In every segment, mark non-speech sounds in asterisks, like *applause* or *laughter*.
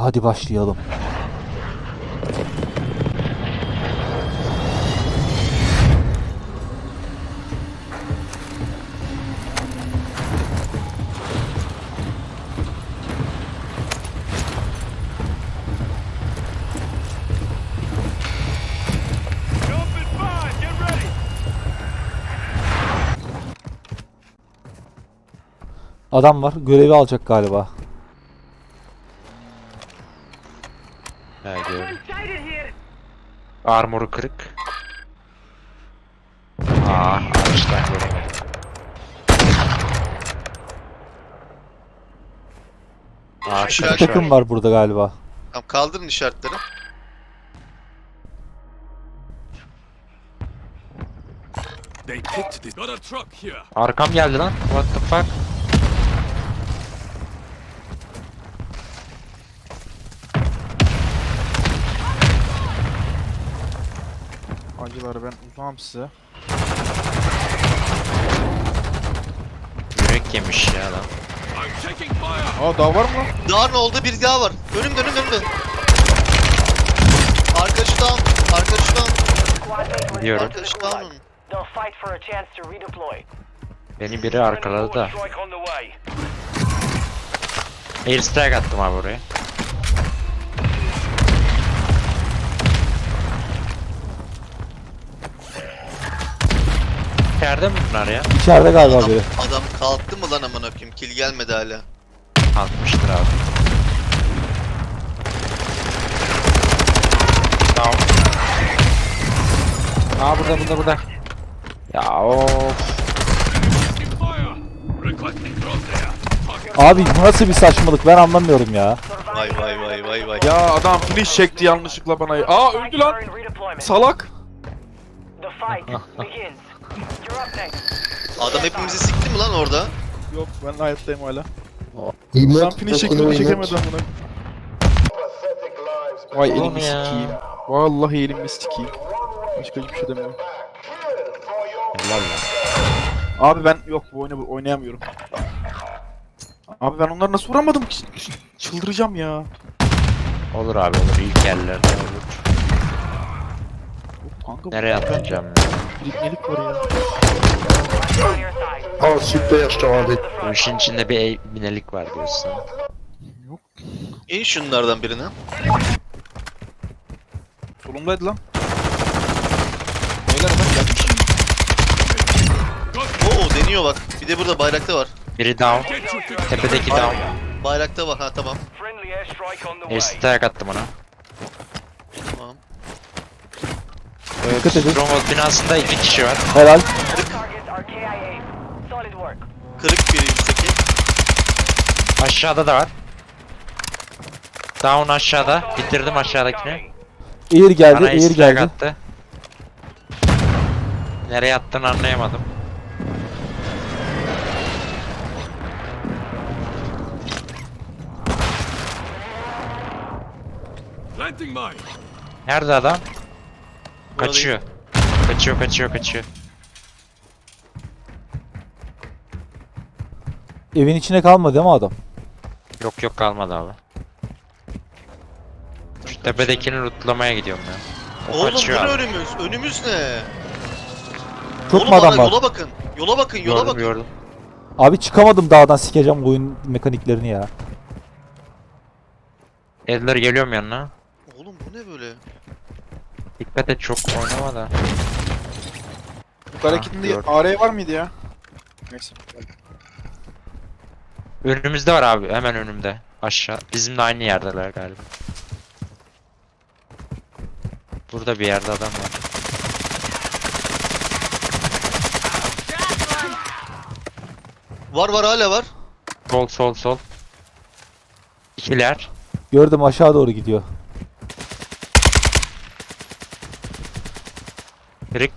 Hadi başlayalım. Adam var. Görevi alacak galiba. Ha gördüm. Armoru kırık. Aa, ağaçtan göremedim. Aa, Şu Bir an- takım var burada galiba. Tamam kaldırın işaretleri. They picked this. Got a truck here. Arkam geldi lan. What the fuck? Acılar ben uzağım size. Yürek yemiş ya fire. Aa daha var mı lan? Daha ne oldu? Bir daha var. Önümde önümde önümde. Arkadaşı down. Arkadaşı down. Biliyorum. Arkadaşı down. They'll fight for a chance to redeploy. Beni biri arkaladı da. Airstrike attım abi oraya. İçeride mi bunlar ya? İçeride galiba Adam, biri. adam kalktı mı lan aman öpeyim? Kill gelmedi hala. Kalkmıştır abi. Tamam. Aa burada burada burada. Ya of. Abi bu nasıl bir saçmalık ben anlamıyorum ya. Vay vay vay vay vay. Ya adam finish çekti yanlışlıkla bana. Aa öldü lan. Salak. The fight begins. *laughs* Adam hepimizi sikti mi lan orada? Yok ben hayattayım hala. Meant finish okunu çekti he çekemedi meant. amına. Vay elimi ya. sikeyim. Vallahi elimi sikeyim. Başka hiçbir şey demiyorum. Helal lan. Abi ben yok bu oyunu oynayamıyorum. Abi ben onları nasıl vuramadım ki? Çıldıracağım ya. Olur abi olur ilk yerlerde olur. Kanka Nereye atlayacağım ya? Birikmelik var ya. Side. Oh, superstar. Bu işin içinde bir binelik var diyorsun. İn şunlardan birine. Solumdaydı lan. Beyler adam gelmiş. Oo deniyor bak. Bir de burada bayrakta var. Biri down. Tepedeki down. Bayrakta var ha tamam. Airstrike attım ona. Tamam. Dikkat edin. Stronghold binasında iki kişi var. Helal. Kırık biri üstteki. Aşağıda da var. Down aşağıda. Bitirdim aşağıdakini. Air geldi, Bana air airstrike geldi. attı. Nereye attığını anlayamadım. Planting mine. Nerede adam? Kaçıyor. Kaçıyor, kaçıyor, kaçıyor. Evin içine kalmadı değil mi adam? Yok yok kalmadı abi. Şu tepedekini lootlamaya gidiyorum ya. O Oğlum bu kaçıyor abi. önümüz? Önümüz ne? Çok Oğlum mu adam bana var? yola bakın. Yola bakın, yola Gördüm bakın. gördüm. Abi çıkamadım dağdan sikeceğim oyun mekaniklerini ya. Eller geliyorum yanına. Oğlum bu ne böyle? Dikkat et çok oynama da. Bu hareketinde gördüm. AR var mıydı ya? Neyse. Önümüzde var abi hemen önümde. Aşağı. Bizimle aynı yerdeler galiba. Burada bir yerde adam var. Var var hala var. Sol sol sol. İkiler. Gördüm aşağı doğru gidiyor. Kırık.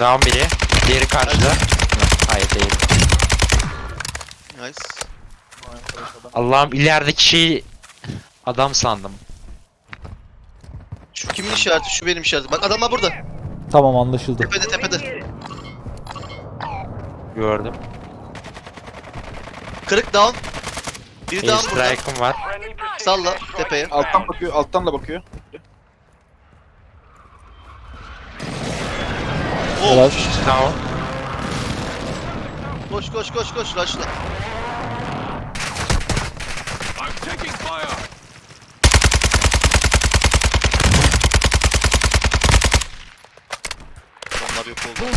Down biri. Diğeri karşıda. Hayır değil. Nice. Allah'ım ilerideki şeyi adam sandım. Şu kimin işareti? Şu benim işaretim. Bak adamlar burada. Tamam anlaşıldı. Tepede tepede. Gördüm. Kırık down. Biri daha burada. Airstrike'ım var. Salla tepeye. Alttan bakıyor, alttan da bakıyor. Helal. Tamam. Koş koş koş koş rushla. I'm taking fire. Onlar yok oldu.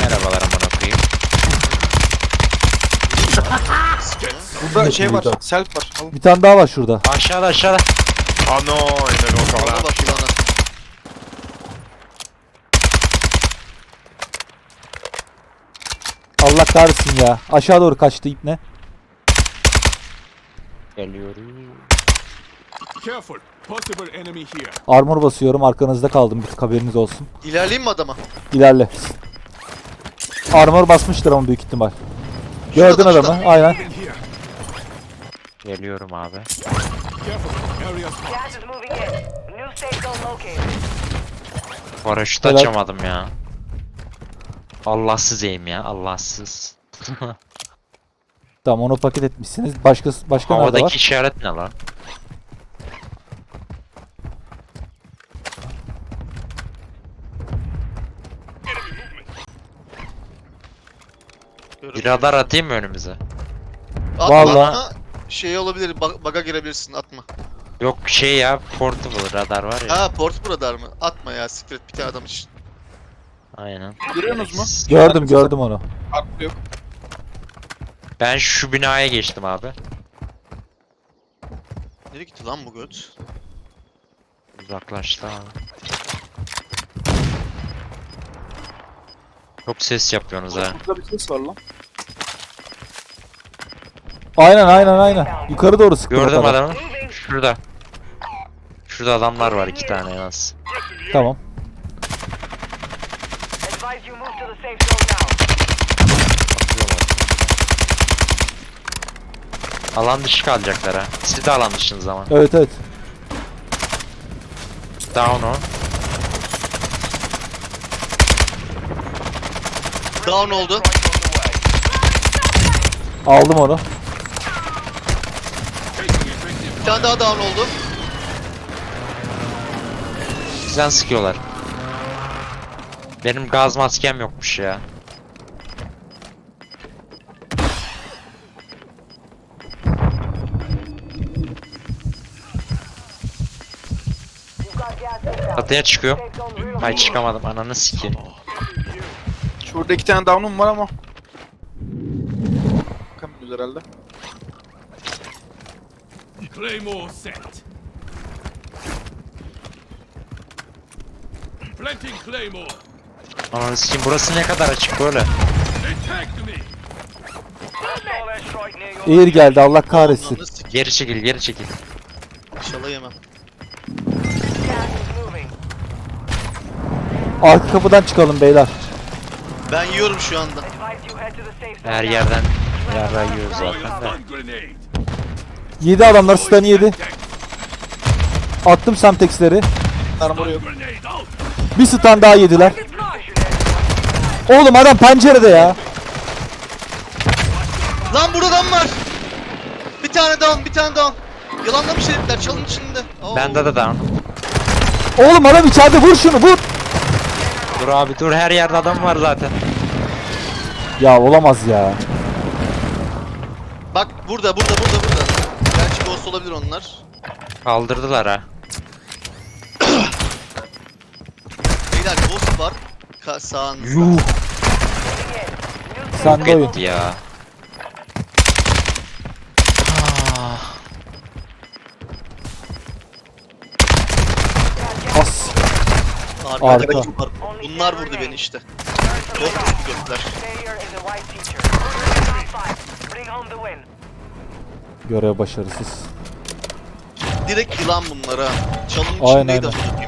Merhabalar amına koyayım. Burada şey var, self var. Bir tane daha var şurada. Aşağıda aşağıda. Oh no, il est encore Ona là. bak yılana. Allah kahretsin ya. Aşağı doğru kaçtı ipne. Geliyorum. Careful. Possible enemy here. Armor basıyorum. Arkanızda kaldım. Bir tık haberiniz olsun. İlerleyeyim mi adama? İlerle. Armor basmıştır ama büyük ihtimal. Gördün Şurada, adamı. Aynen. In here. Geliyorum abi. Careful. Area's hot. Gas is moving in. New safe zone located. Paraşüt Helal. açamadım ya. Allahsız eğim ya. Allahsız. *laughs* Tamam onu paket etmişsiniz. Başka başka nerede Havadaki var? işaret ne lan? Bir radar atayım mı önümüze? Atma Vallahi- atma. Şey olabilir, bug- bug'a girebilirsin atma. Yok şey ya portable radar var ya. Ha port radar mı? Atma ya sikret bir tane adam için. Aynen. Görüyorsunuz mu? Gördüm gördüm onu. Aklı yok. Ben şu binaya geçtim abi. Nereye gitti lan bu göt? Uzaklaştı abi. Çok ses yapıyorsunuz ha. Burada bir ses var lan. Aynen aynen aynen. Yukarı doğru sıktı. Gördüm adamı. Şurada. Şurada adamlar var iki tane en az. Tamam. Advise you move to the safe zone now. Alan dışı kalacaklar ha. Siz de alan dışınız ama. Evet evet. Down o. Down oldu. Aldım onu. Bir tane daha down oldu. Sizden sıkıyorlar. Benim gaz maskem yokmuş ya. Çatıya çıkıyor. Ay çıkamadım ananı sikeyim. Şurada iki tane down'um var ama. Bakamıyoruz herhalde. Claymore set. Planting Claymore. Ananı sikeyim burası ne kadar açık böyle. Me. Your Eğir geldi Allah kahretsin. Geri çekil geri çekil. İnşallah yemem. Arka kapıdan çıkalım beyler. Ben yiyorum şu anda. Her yerden yerden yiyoruz zaten de. Yedi adamlar stun'ı yedi. Attım Semtex'leri. Armor yok. Bir stun daha yediler. Oğlum adam pencerede ya. Lan burada adam var. Bir tane down, bir tane down. Yalanlamış herifler çalın içinde. Oo. Bende de down. Oğlum adam içeride vur şunu vur. Dur abi dur her yerde adam var zaten. Ya olamaz ya. Bak burada, burada, burada, burada. Gerçi ghost olabilir onlar. Kaldırdılar ha. Beyler ghost var. Ka sağınızda. Yuh. Sen de oyun. Ya. Arkada Arka. var? Bunlar vurdu beni işte. The win. Görev başarısız. Direkt yılan bunlar ha. Çalın Aynen, içindeydi. aynen. amına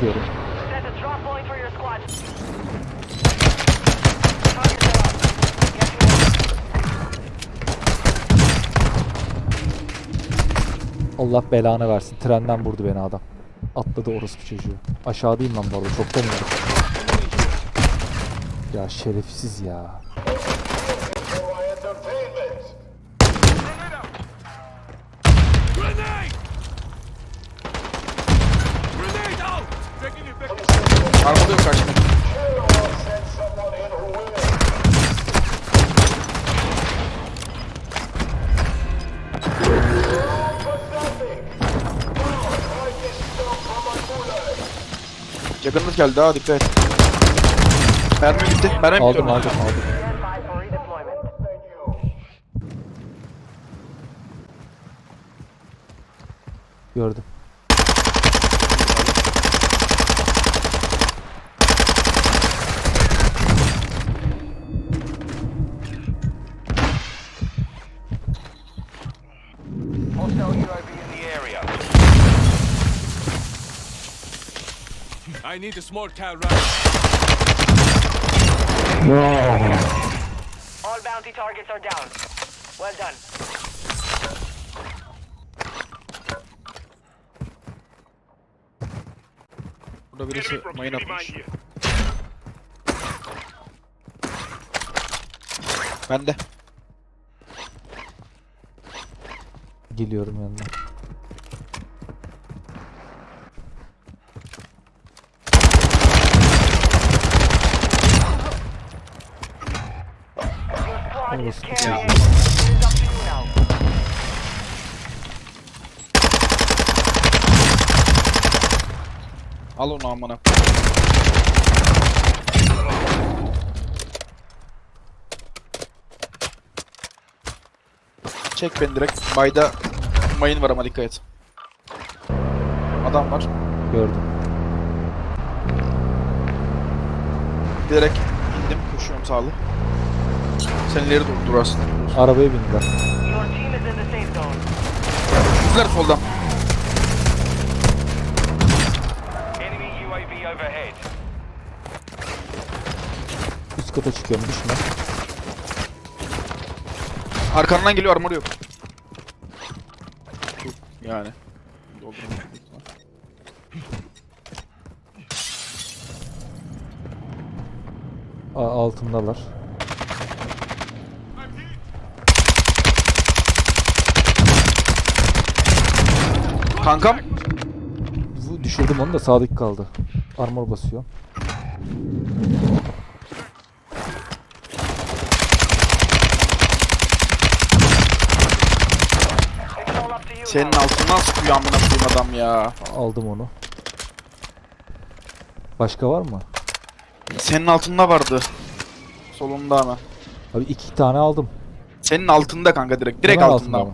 atıyorum. Allah belanı versin. Trenden vurdu beni adam. Atladı orospu çocuğu. Aşağıdayım ben bu arada. Çok da Ya şerefsiz ya. Yakınınız geldi ha dikkat et. Mermi bitti. Mermi bitti. Aldım orada. aldım aldım. Gördüm. I need a small car ride. All bounty targets are down. Well done. Burada birisi mayın atmış. Ben de. Geliyorum yanına. Squad is Orospu carrying. çocuğu. It is up to you now. Al onu amına. Çek beni direkt. Bayda mayın var ama dikkat et. Adam var. Gördüm. Direkt indim. Koşuyorum sağlı. Sen ileri doğru dur aslında. Arabaya bindiler. Güzel soldan. Enemy UAV overhead. Üst kata çıkıyorum düşme. Arkandan geliyor armor yok. Yani. Altındalar. Kankam. Bu- Düşürdüm onu da sağdaki kaldı. Armor basıyor. Senin altından sıkıyor amına koyayım adam ya. Aldım onu. Başka var mı? Senin altında vardı. Solunda ama. Abi iki tane aldım. Senin altında kanka direkt. Direkt Hemen altında. mı?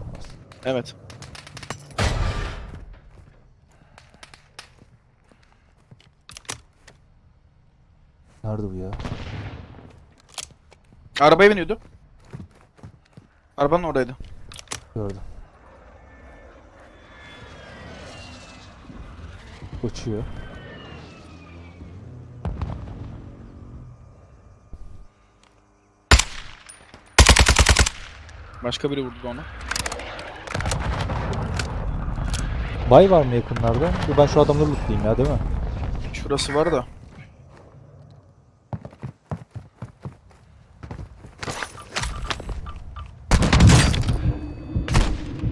Evet. Nerede bu ya? Arabaya biniyordu. Arabanın oradaydı. Gördüm. Uçuyor. Başka biri vurdu onu. Bay var mı yakınlarda? Dur ben şu adamları lootlayayım ya değil mi? Şurası var da.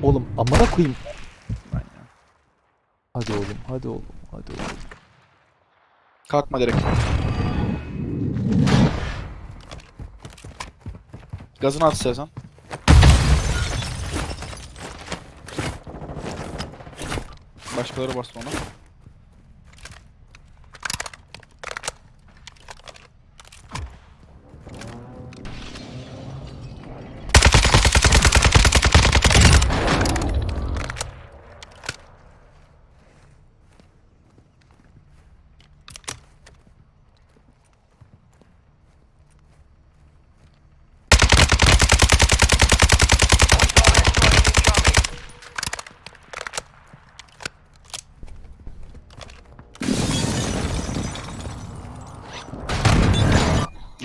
Oğlum amına koyayım. Hadi oğlum, hadi oğlum, hadi oğlum. Kalkma direkt. Gazını at istersen. Başkaları bastı ona.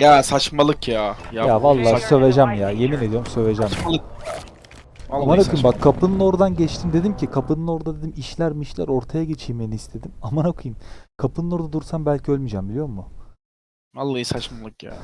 Ya saçmalık ya. Ya, vallahi saç- söveceğim ya. Yemin ediyorum söveceğim. saçmalık. Vallahi Aman bak kapının oradan geçtim dedim ki kapının orada dedim işler mişler ortaya geçeyim en istedim. Aman akıyım. Kapının orada dursam belki ölmeyeceğim biliyor musun? Vallahi saçmalık ya.